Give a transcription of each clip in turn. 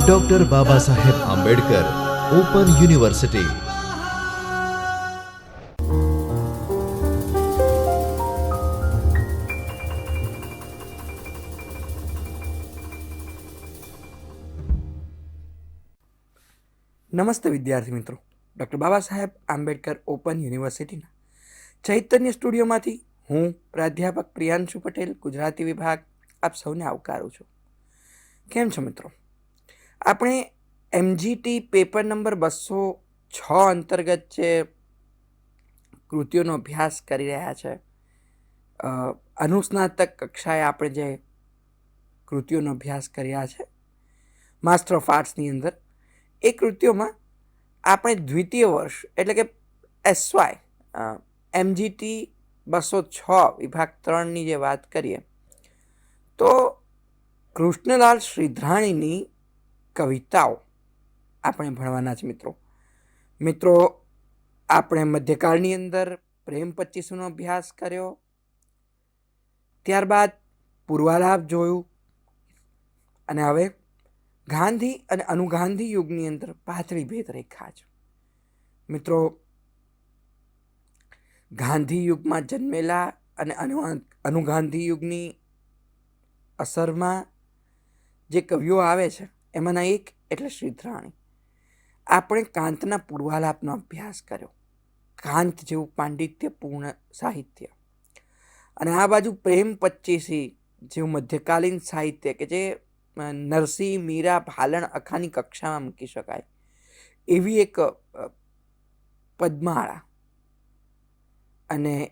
Doctor Baba Saheb Ambedkar open university નમસ્તે વિદ્યાર્થી મિત્રો. ડૉક્ટર બાબા સાહેબ આંબેડકર ઓપન યુનિવર્સિટીના ચૈતન્ય સ્ટુડિયોમાંથી હું પ્રાધ્યાપક પ્રિયાંશુ પટેલ, ગુજરાતી વિભાગ, આપ સૌને આવકારું છું. કેમ છો મિત્રો? આપણે એમજીટી પેપર નંબર બસો છ અંતર્ગત જે કૃતિઓનો અભ્યાસ કરી રહ્યા છે અનુસ્નાતક કક્ષાએ આપણે જે કૃતિઓનો અભ્યાસ કર્યા છે માસ્ટર ઓફ આર્ટ્સની અંદર, એ કૃતિઓમાં આપણે દ્વિતીય વર્ષ એટલે કે એસવાય એમજીટી બસો છ વિભાગ ત્રણની જે વાત કરીએ, તો કૃષ્ણલાલ શ્રીધરાણીની કવિતાઓ આપણે ભણવાના છે મિત્રો. મિત્રો, આપણે મધ્યકાળની અંદર પ્રેમ પચીસનો અભ્યાસ કર્યો. ત્યારબાદ પૂર્વાલાભ જોયું. અને હવે ગાંધી અને અનુગાંધી યુગની અંદર પાતળી ભેદ રેખા છે. મિત્રો, ગાંધી યુગમાં જન્મેલા અને અનુ, અનુગાંધી યુગની અસરમાં જે કવિઓ આવે છે, એમાંના એક એટલે શ્રીધરાણી આપણે કાંતના પૂર્વાલાપનો અભ્યાસ કર્યો. કાંત જેવું પાંડિત્યપૂર્ણ સાહિત્ય. અને આ બાજુ પ્રેમ પચ્ચીસી જેવું મધ્યકાલીન સાહિત્ય કે જે નરસિંહ મીરા ભાલણ અખાની કક્ષામાં મૂકી શકાય. એવી એક પદ્માળા. અને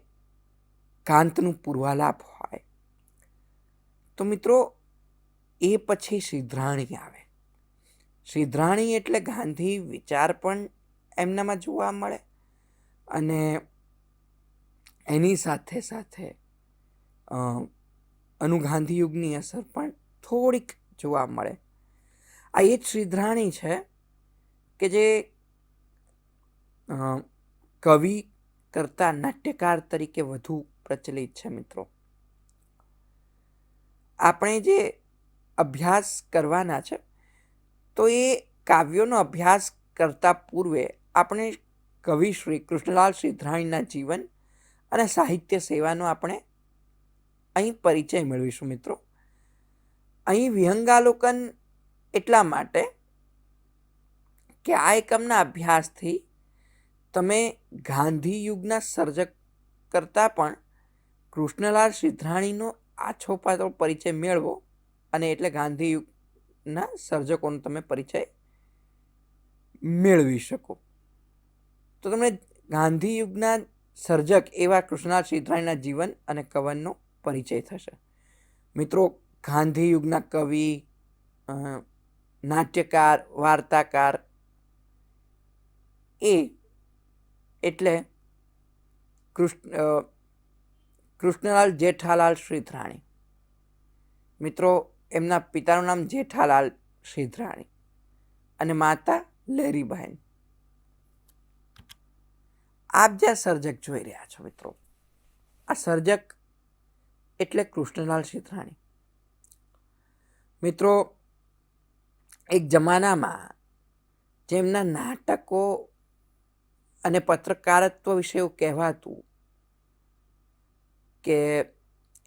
કાંતનું પૂર્વાલાપ હોય. તો મિત્રો એ પછી સિદ્ધરાણી આવે. સિદ્ધરાણી એટલે ગાંધી વિચાર પણ એમનામાં જોવા મળે અને એની સાથે સાથે અનુગાંધી યુગની અસર પણ થોડીક જોવા મળે. આ એ જ સિદ્ધરાણી છે કે જે કવિ કરતાં નાટ્યકાર તરીકે વધુ પ્રચલિત છે મિત્રો. આપણે જે અભ્યાસ કરવાના છે, તો એ કાવ્યોનો અભ્યાસ કરતાં પૂર્વે આપણે કવિ શ્રી કૃષ્ણલાલ સિદ્ધરાણીના જીવન અને સાહિત્ય સેવાનો આપણે અહીં પરિચય મેળવીશું મિત્રો. અહીં વિહંગાલોકન એટલા માટે કે આ એકમના અભ્યાસથી તમે ગાંધી યુગના સર્જક કરતાં પણ કૃષ્ણલાલ સિદ્ધરાણીનો આછો પાછો પરિચય મેળવો અને એટલે ગાંધી સર્જકોનો તમે પરિચય મેળવી શકો. તો તમને ગાંધી યુગના સર્જક એવા કૃષ્ણલાલ સિદ્ધરાયના જીવન અને કવનનો પરિચય થશે. મિત્રો ગાંધી યુગના કવિ નાટ્યકાર, વાર્તાકાર એ એટલે કૃષ્ણ કૃષ્ણલાલ જેઠાલાલ શ્રીધરાણી મિત્રો એમના પિતાનું નામ જેઠાલાલ સિદ્ધરાણી અને માતા લહેરીબહેન આપ જે સર્જક જોઈ રહ્યા છો મિત્રો, આ સર્જક એટલે કૃષ્ણલાલ સિદ્ધરાણી. મિત્રો, એક જમાનામાં જેમના નાટકો અને પત્રકારત્વ વિશે એવું કહેવાતું કે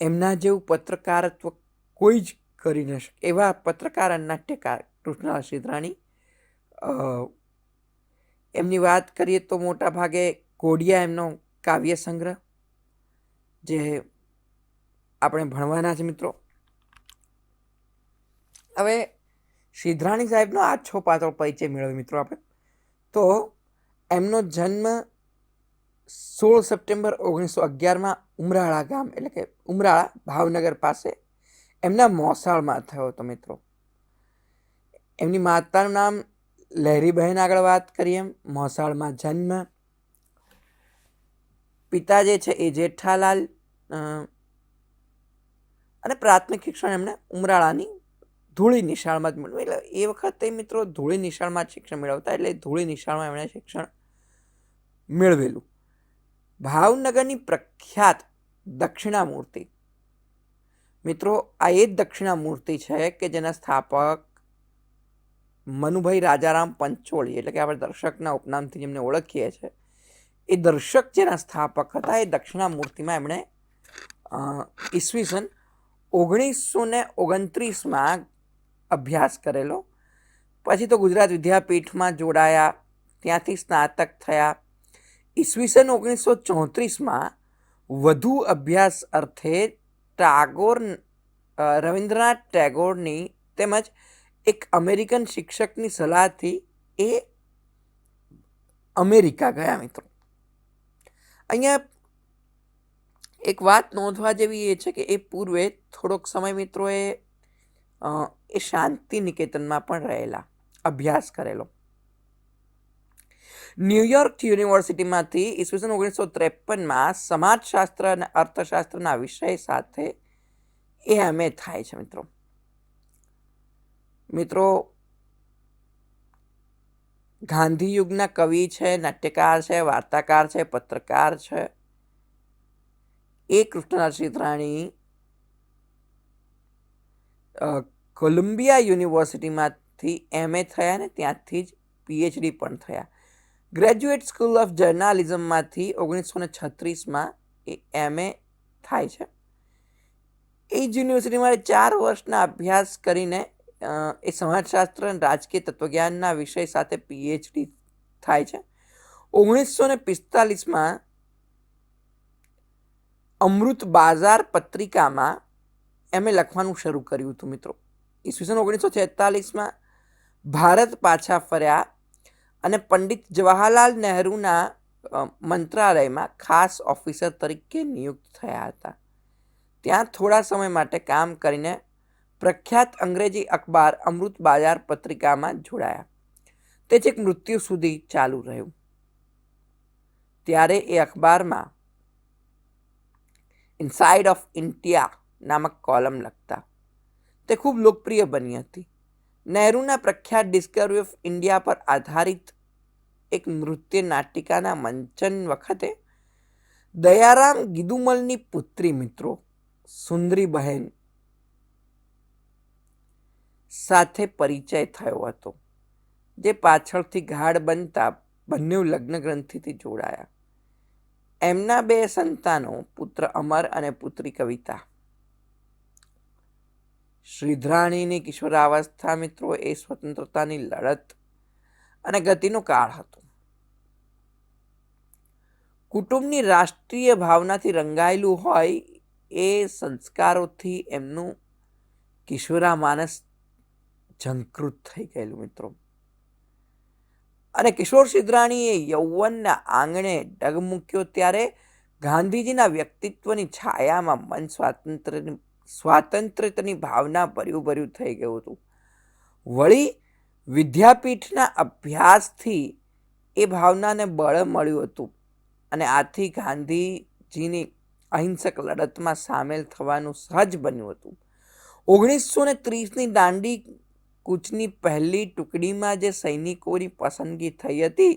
એમના જેવું પત્રકારત્વ કોઈ જ કરી ન શકે. એવા પત્રકાર અને નાટ્યકાર કૃષ્ણલાલ સિદ્ધરાણી એમની વાત કરીએ તો મોટા ભાગે કોડિયા એમનો કાવ્ય સંગ્રહ, જે આપણે ભણવાના જ મિત્રો. હવે સિદ્ધરાણી સાહેબનો આછો પાતળો પરિચય મેળવ્યો મિત્રો આપણે. તો એમનો જન્મ સોળ સપ્ટેમ્બર ઓગણીસો અગિયારમાં ઉમરાળા ગામ, એટલે કે ઉમરાળા ભાવનગર પાસે એમના મોસાળમાં થયો હતો મિત્રો. એમની માતાનું નામ લહેરીબહેન આગળ વાત કરીએ. મોસાળમાં જન્મ. પિતા જે છે એ જેઠાલાલ અને પ્રાથમિક શિક્ષણ એમણે ઉમરાળાની ધૂળી નિશાળમાં જ મેળવ્યું એટલે એ વખતે મિત્રો ધૂળી નિશાળમાં જ શિક્ષણ મેળવતા એટલે ધૂળી નિશાળમાં એમણે શિક્ષણ મેળવેલું. ભાવનગરની પ્રખ્યાત દક્ષિણામૂર્તિ મિત્રો, આ એ જ દક્ષિણામૂર્તિ છે કે જેના સ્થાપક મનુભાઈ રાજારામ પંચોળી, એટલે કે આપણે દર્શકના ઉપનામથી જેમને ઓળખીએ છીએ. એ દર્શક જેના સ્થાપક હતા, એ દક્ષિણામૂર્તિમાં એમણે ઈસવીસન ઓગણીસો ને ઓગણત્રીસમાં અભ્યાસ કરેલો. પછી તો ગુજરાત વિદ્યાપીઠમાં જોડાયા, ત્યાંથી સ્નાતક થયા. ઈસવીસન ઓગણીસો ચોત્રીસમાં વધુ અભ્યાસ અર્થે ટાગોર રવિન્દ્રનાથ ટેગોરની તેમજ એક અમેરિકન શિક્ષકની સલાહથી એ અમેરિકા ગયા મિત્રો. અહીંયા એક વાત નોંધવા જેવી એ છે કે એ પૂર્વે થોડોક સમય મિત્રોએ એ શાંતિ નિકેતનમાં પણ રહેલા, અભ્યાસ કરેલો. ન્યુયોર્ક યુનિવર્સિટીમાંથી ઈસવીસન ઓગણીસો ત્રેપનમાં સમાજશાસ્ત્ર અને અર્થશાસ્ત્રના વિષય સાથે એ એમએ થાય છે, મિત્રો. મિત્રો ગાંધી યુગના કવિ છે, નાટ્યકાર છે, વાર્તાકાર છે, પત્રકાર છે. એ કૃષ્ણરાજ કોલંબિયા યુનિવર્સિટીમાંથી એમએ થયા ને ત્યાંથી જ પીએચડી પણ થયા. ગ્રેજ્યુએટ સ્કૂલ ઓફ જર્નાલિઝમમાંથી ઓગણીસો ને છત્રીસમાં એ એમએ થાય છે. એ જ યુનિવર્સિટીમાં ચાર વર્ષના અભ્યાસ કરીને એ સમાજશાસ્ત્ર અને રાજકીય તત્વજ્ઞાનના વિષય સાથે પીએચડી થાય છે. ઓગણીસો ને પિસ્તાલીસમાં અમૃત બાજાર પત્રિકામાં એમએ લખવાનું શરૂ કર્યું હતું મિત્રો. ઈસવીસન ઓગણીસો છેતાલીસમાં ભારત પાછા ફર્યા અને પંડિત જવાહરલાલ નહેરુના મંત્રાલયમાં ખાસ ઓફિસર તરીકે નિયુક્ત થયા હતા. ત્યાં થોડા સમય માટે કામ કરીને પ્રખ્યાત અંગ્રેજી અખબાર અમૃત બાજાર પત્રિકામાં જોડાયા. તે છેક મૃત્યુ સુધી ચાલુ રહ્યું. ત્યારે એ અખબારમાં ઇનસાઇડ ઓફ ઇન્ડિયા નામક કોલમ લખતા. તે ખૂબ લોકપ્રિય બની હતી. નહેરુના પ્રખ્યાત ડિસ્કવરી ઓફ ઇન્ડિયા પર આધારિત એક નૃત્ય નાટિકાના મંચન વખતે દયારામ ગિદુમલની પુત્રી મિત્રો સુંદરી બહેન સાથે પરિચય થયો હતો, જે પાછળથી ગાઢ બનતા બંને લગ્ન ગ્રંથિથી જોડાયા. એમના બે સંતાનો પુત્ર અમર અને પુત્રી કવિતા. શ્રીધરાણીની કિશોરાવસ્થા મિત્રો એ સ્વતંત્રતાની લડત અને ગતિનો કાળ હતો. કુટુંબની રાષ્ટ્રીય ભાવનાથી રંગાયેલું હોય એ સંસ્કારોથી એમનું કિશોરા માનસ ઝંકૃત થઈ ગયેલું મિત્રો. અને કિશોર સિદ્રાણીએ યૌવનના આંગણે ડગ મૂક્યો ત્યારે ગાંધીજીના વ્યક્તિત્વની છાયામાં મન સ્વાતંત્ર્યની સ્વાતંત્ર્યની ભાવના ભર્યું ભર્યું થઈ ગયું હતું. વળી વિદ્યાપીઠના અભ્યાસથી એ ભાવનાને બળ મળ્યું હતું અને આથી ગાંધીજીની અહિંસક લડતમાં સામેલ થવાનું સહજ બન્યું હતું. ઓગણીસો ને ત્રીસની દાંડી કૂચની પહેલી ટુકડીમાં જે સૈનિકોની પસંદગી થઈ હતી,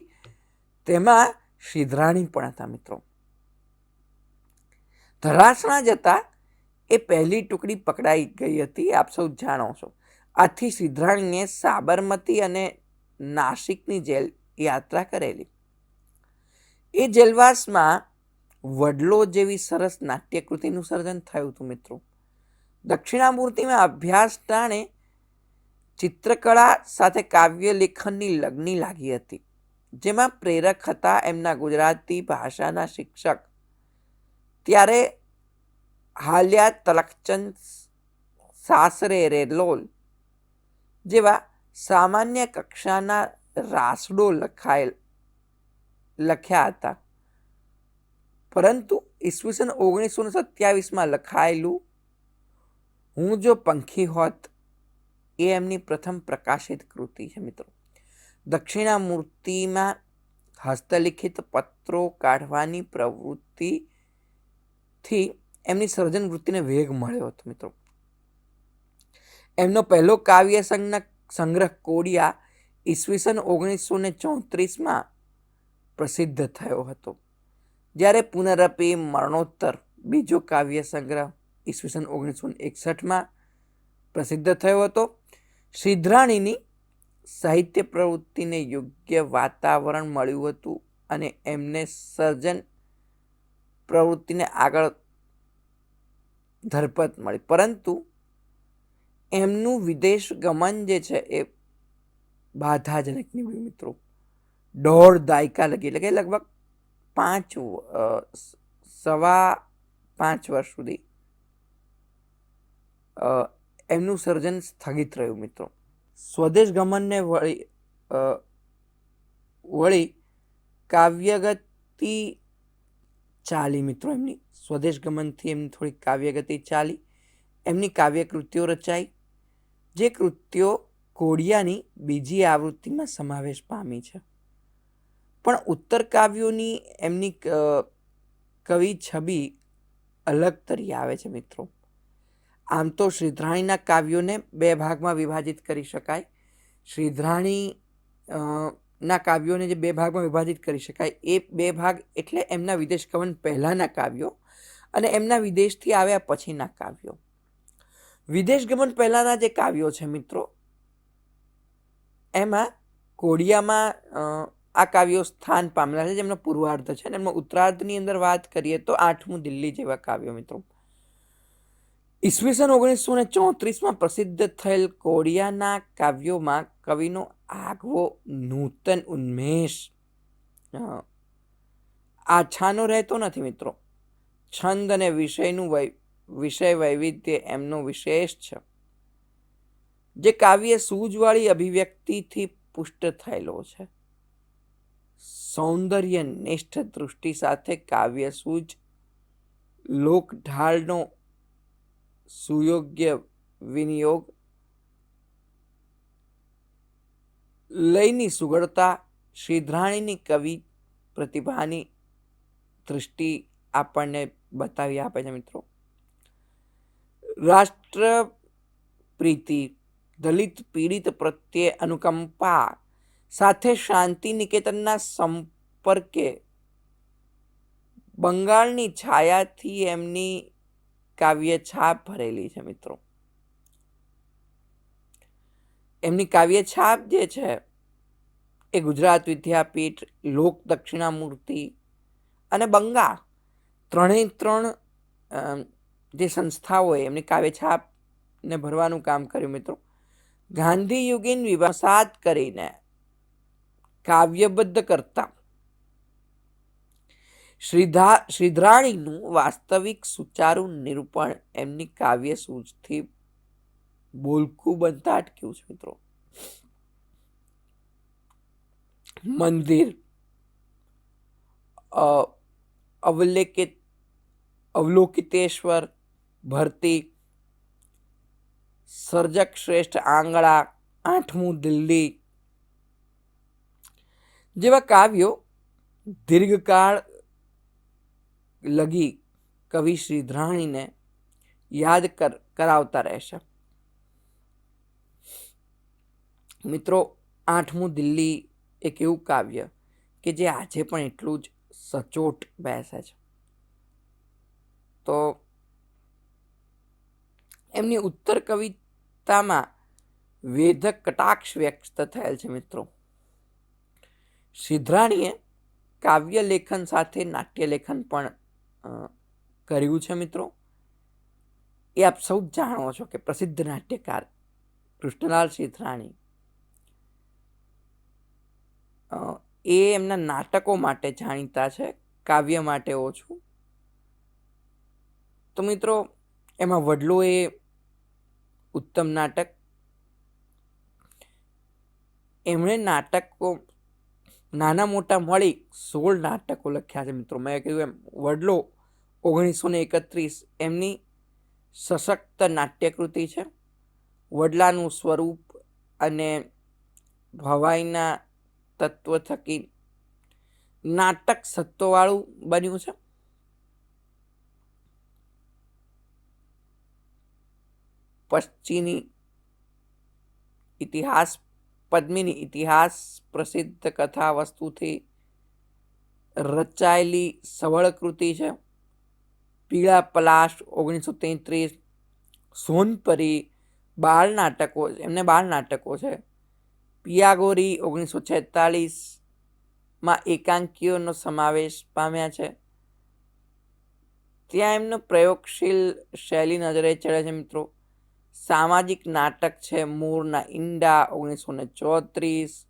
તેમાં સિદ્ધરાણી પણ હતા મિત્રો. ધરાસણા જતા એ પહેલી ટુકડી પકડાઈ ગઈ હતી, આપ સૌ જાણો છો. આથી સિદ્ધરાણીએ સાબરમતી અને નાસિકની જેલ યાત્રા કરેલી. એ જેલવાસમાં વડલો જેવી સરસ નાટ્યકૃતિનું સર્જન થયું હતું મિત્રો. દક્ષિણામૂર્તિમાં અભ્યાસ ટાણે ચિત્રકળા સાથે કાવ્ય લેખનની લગ્ની લાગી હતી, જેમાં પ્રેરક હતા એમના ગુજરાતી ભાષાના શિક્ષક. ત્યારે હાલ્યા તલકચંદ સાસરે રેલોલ જેવા સામાન્ય કક્ષાના રાસડો લખાયેલ લખ્યા હતા પરંતુ ઈસવીસન ઓગણીસો ને સત્યાવીસમાં લખાયેલું હું જો પંખી હોત એ એમની પ્રથમ પ્રકાશિત કૃતિ છે મિત્રો દક્ષિણા મૂર્તિમાં હસ્તલિખિત પત્રો કાઢવાની પ્રવૃત્તિથી એમની સર્જન વૃત્તિને વેગ મળ્યો હતો, મિત્રો. એમનો પહેલો કાવ્ય સંજ્ઞ સંગ્રહ કોડિયા ઈસવીસન ઓગણીસો ને ચોત્રીસમાં પ્રસિદ્ધ થયો હતો. જ્યારે પુનરપી મરણોત્તર, બીજો કાવ્ય સંગ્રહ ઈસવીસન ઓગણીસો એકસઠમાં પ્રસિદ્ધ થયો હતો. સિદ્ધરાણીની સાહિત્ય પ્રવૃત્તિને યોગ્ય વાતાવરણ મળ્યું હતું અને એમને સર્જન પ્રવૃત્તિને આગળ ધરપત મળી. પરંતુ એમનું વિદેશ ગમન જે છે એ બાધાજનક નીવડ્યું મિત્રો. દોઢ દાયકા લગી, એટલે કે લગભગ પાંચ સવા પાંચ વર્ષ સુધી એમનું સર્જન સ્થગિત રહ્યું મિત્રો. સ્વદેશ ગમનને વળી વળી કાવ્યગતિ ચાલી મિત્રો, એમની સ્વદેશ ગમનથી એમની થોડી કાવ્યગતિ ચાલી, એમની કાવ્યકૃતિઓ રચાઈ, જે કૃત્યો કોડિયાની બીજી આવૃત્તિમાં સમાવેશ પામી છે. પણ ઉત્તર કાવ્યોની એમની કવિ છબી અલગ તરી આવે છે મિત્રો. આમ તો શ્રીધ્રાણીના કાવ્યોને બે ભાગમાં વિભાજિત કરી શકાય. શ્રીધરાણી ના કાવ્યોને જે બે ભાગમાં વિભાજિત કરી શકાય, એ બે ભાગ એટલે એમના વિદેશ ગમન પહેલાંના કાવ્યો અને એમના વિદેશથી આવ્યા પછીના કાવ્યો. વિદેશ ગમન પહેલાંના જે કાવ્યો છે મિત્રો, એમાં કોડિયામાં આ કાવ્યો સ્થાન પામેલા છે, જેમનો પૂર્વાર્ધ છે અને એમનો ઉત્તરાર્ધની અંદર વાત કરીએ તો આઠમું દિલ્હી જેવા કાવ્યો મિત્રો. ઈસવીસન ઓગણીસો ને ચોત્રીસમાં પ્રસિદ્ધ થયેલ કોડિયાના કાવ્યોમાં કવિનો આગવો નૂતન ઉન્મેષ. આછાનો રહેતો નથી મિત્રો. છંદ અને વિષયનું વૈ, વિષય વૈવિધ્ય એમનો વિશેષ છે. જે કાવ્ય સૂઝવાળી અભિવ્યક્તિથી પુષ્ટ થયેલો છે. સૌંદર્ય નિષ્ઠ દૃષ્ટિ સાથે કાવ્ય સૂઝ લોક ઢાળનો સુયોગ્ય વિનિયોગ લયની સુગળતા શ્રીધ્રાણીની કવિ પ્રતિભાની દૃષ્ટિ આપણને બતાવી આપે છે મિત્રો. રાષ્ટ્ર પ્રીતિ દલિત પીડિત પ્રત્યે અનુકંપા, સાથે શાંતિ નિકેતનના સંપર્કે બંગાળની છાયાથી એમની કાવ્ય છાપ ભરેલી છે, મિત્રો. એમની કાવ્ય છાપ જે છે, એ ગુજરાત વિદ્યાપીઠ, લોક દક્ષિણામૂર્તિ અને બંગા ત્રણેય ત્રણ જે સંસ્થાઓએ એમની કાવ્ય છાપને ભરવાનું કામ કર્યું, મિત્રો. ગાંધી યુગીન વિવાસાદ કરીને કાવ્યબદ્ધ કરતા શ્રીધા, શ્રીધરાણીનું વાસ્તવિક સુચારુ નિરૂપણ એમની કાવ્ય સૂઝથી બોલકું બનતા અટક્યું છે, મિત્રો. મંદિર અવલેકિત, અવલોકિતેશ્વર, ભરતી સર્જક શ્રેષ્ઠ આંગળા, આઠમું દિલ્હી જેવા કાવ્યો દીર્ઘકાળ લગી કવિ શ્રીધરાણીને યાદ કર, કરાવતા રહેશે. મિત્રો, આઠમું દિલ્હી એક એવું કાવ્ય કે જે આજે પણ એટલું જ સચોટ બેસે છે. તો એમની ઉત્તર કવિતામાં વેધક કટાક્ષ વ્યક્ત થયેલ છે મિત્રો. સિદ્ધરાણીએ કાવ્ય લેખન સાથે નાટ્ય લેખન પણ કર્યું છે મિત્રો? એ આપ સૌ જાણો છો કે પ્રસિદ્ધ નાટ્યકાર કૃષ્ણલાલ અ, એ એમના નાટકો માટે જાણીતા છે કાવ્ય માટે ઓછું. તો મિત્રો એમાં વડલો એ ઉત્તમ નાટક. એમણે નાટકો નાના મોટા મળી સોળ નાટકો લખ્યા છે મિત્રો. મેં કહ્યું એમ વડલો ઓગણીસો ને એકત્રીસ એમની સશક્ત નાટ્યકૃતિ છે. વડલાનું સ્વરૂપ અને ભવાઈના તત્વ થકી નાટક સત્વવાળું બન્યું છે. પશ્ચિમી ઇતિહાસ, પદ્મિની ઇતિહાસ પ્રસિદ્ધ કથા વસ્તુથી રચાયેલી સવળ કૃતિ છે. પીળા પલાશ ઓગણીસો તેત્રીસ, સોનપરી, બાળ નાટકો, એમને બાળ નાટકો છે. પિયાગોરી ઓગણીસો છેતાલીસમાં એકાંકીઓનો સમાવેશ પામ્યા છે. ત્યાં એમનો પ્રયોગશીલ શૈલી નજરે ચડે છે મિત્રો. સામાજિક નાટક છે મૂળના ઈંડા ઓગણીસો ને ચોત્રીસ.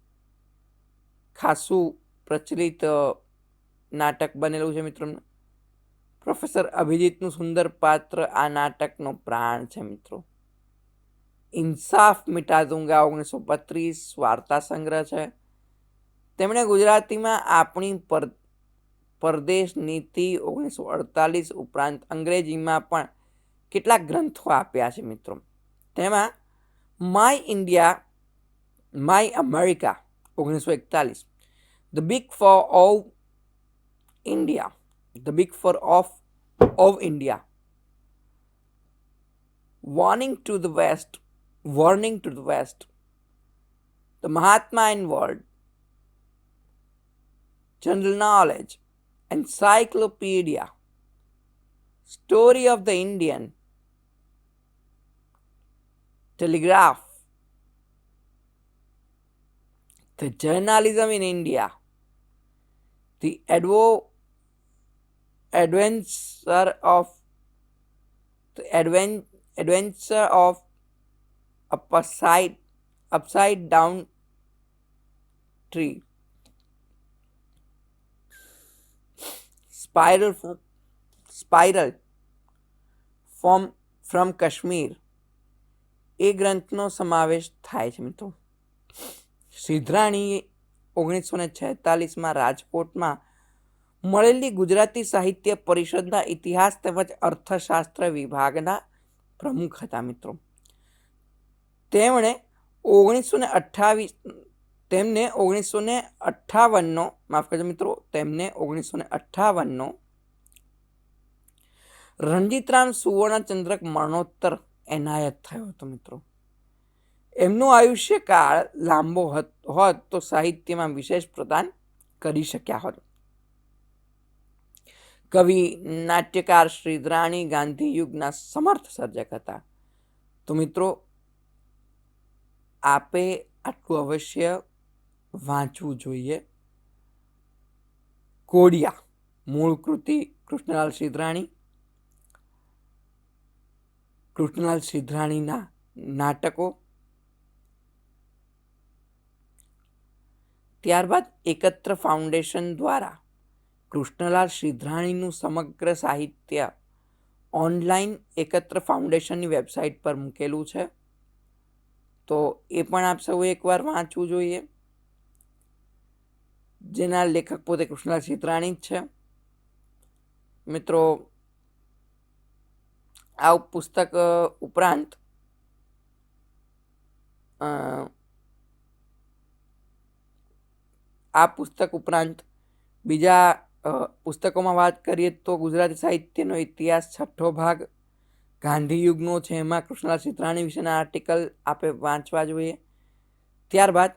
ખાસું પ્રચલિત નાટક બનેલું છે મિત્રો. પ્રોફેસર અભિજીતનું સુંદર પાત્ર આ નાટકનો પ્રાણ છે, મિત્રો. ઇન્સાફ મિટા દુંગા ઓગણીસો બત્રીસ વાર્તા સંગ્રહ છે. તેમણે ગુજરાતીમાં આપણી પર, પરદેશ નીતિ ઓગણીસો અડતાલીસ ઉપરાંત અંગ્રેજીમાં પણ કેટલાક ગ્રંથો આપ્યા છે, મિત્રો. તેમાં માય ઇન્ડિયા, માય અમેરિકા ઓગણીસો એકતાલીસ, the Big Four of India the Big Four of, of India. Warning to the West, warning to the West, the Mahatma in world, general knowledge, encyclopedia, story of the Indian, telegraph, the journalism in India, the advo of the advent adventure of upside upside down tree spiral from spiral from from Kashmir એ ગ્રંથનો સમાવેશ થાય છે મિત્રો સિદ્ધરાણીએ ઓગણીસો ને છેતાલીસમાં રાજકોટમાં મળેલી ગુજરાતી સાહિત્ય પરિષદના ઇતિહાસ તેમજ અર્થશાસ્ત્ર વિભાગના પ્રમુખ હતા મિત્રો. તેમણે ઓગણીસો ને અઠ્ઠાવીસ, તેમને ઓગણીસો ને અઠ્ઠાવનનો, માફ કરજો મિત્રો, તેમને ઓગણીસો ને અઠ્ઠાવનનો રણજીતરામ સુવર્ણચંદ્રક મરણોત્તર એનાયત થયો હતો મિત્રો. એમનો આયુષ્યકાળ લાંબો હત- તો સાહિત્યમાં વિશેષ પ્રદાન કરી શક્યા હોત. કવિ, નાટ્યકાર શ્રીધરાણી ગાંધી યુગના સમર્થ સર્જક હતા. તો મિત્રો, આપે આટલું અવશ્ય વાંચવું જોઈએ. કોડિયા, મૂળ કૃતિ કૃષ્ણલાલ સિદ્ધરાણી. કૃષ્ણલાલ સિદ્ધરાણીના નાટકો. ત્યારબાદ એકત્ર ફાઉન્ડેશન દ્વારા કૃષ્ણલાલ સિદ્ધરાણીનું સમગ્ર સાહિત્ય ઓનલાઈન એકત્ર ફાઉન્ડેશનની વેબસાઇટ પર મૂકેલું છે. તો એ પણ આપ સૌ એકવાર વાંચવું જોઈએ. જેના લેખક પોતે કૃષ્ણલાલ સિદ્ધરાણી જ છે. મિત્રો, આ પુસ્તક ઉપરાંત આ પુસ્તક ઉપરાંત બીજા પુસ્તકોમાં વાત કરીએ તો ગુજરાતી સાહિત્યનો ઇતિહાસ છઠ્ઠો ભાગ ગાંધી યુગનો છે. એમાં કૃષ્ણલાલ સિદ્ધરાણી વિશેના આર્ટિકલ આપણે વાંચવા જોઈએ. ત્યારબાદ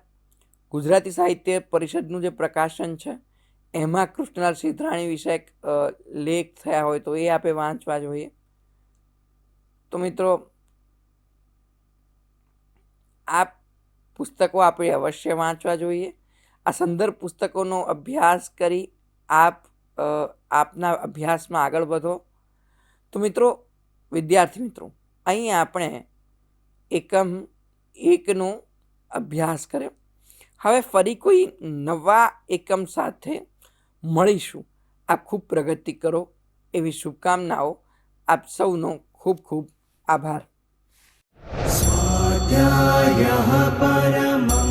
ગુજરાતી સાહિત્ય પરિષદનું જે પ્રકાશન છે, એમાં કૃષ્ણલાલ સિદ્ધરાણી વિશે એક લેખ થયા હોય તો એ આપણે વાંચવા જોઈએ. તો મિત્રો, આ પુસ્તકો આપણે અવશ્ય વાંચવા જોઈએ. આ સંદર્ભ પુસ્તકોનો અભ્યાસ કરી આપ આપના અભ્યાસમાં આગળ વધો. તો મિત્રો, વિદ્યાર્થી મિત્રો, અહીં આપણે એકમ એકનો અભ્યાસ કર્યો. હવે ફરી કોઈ નવા એકમ સાથે મળીશું. આપ ખૂબ પ્રગતિ કરો. એવી શુભકામનાઓ. આપ સૌનો ખૂબ ખૂબ આભાર. પરમા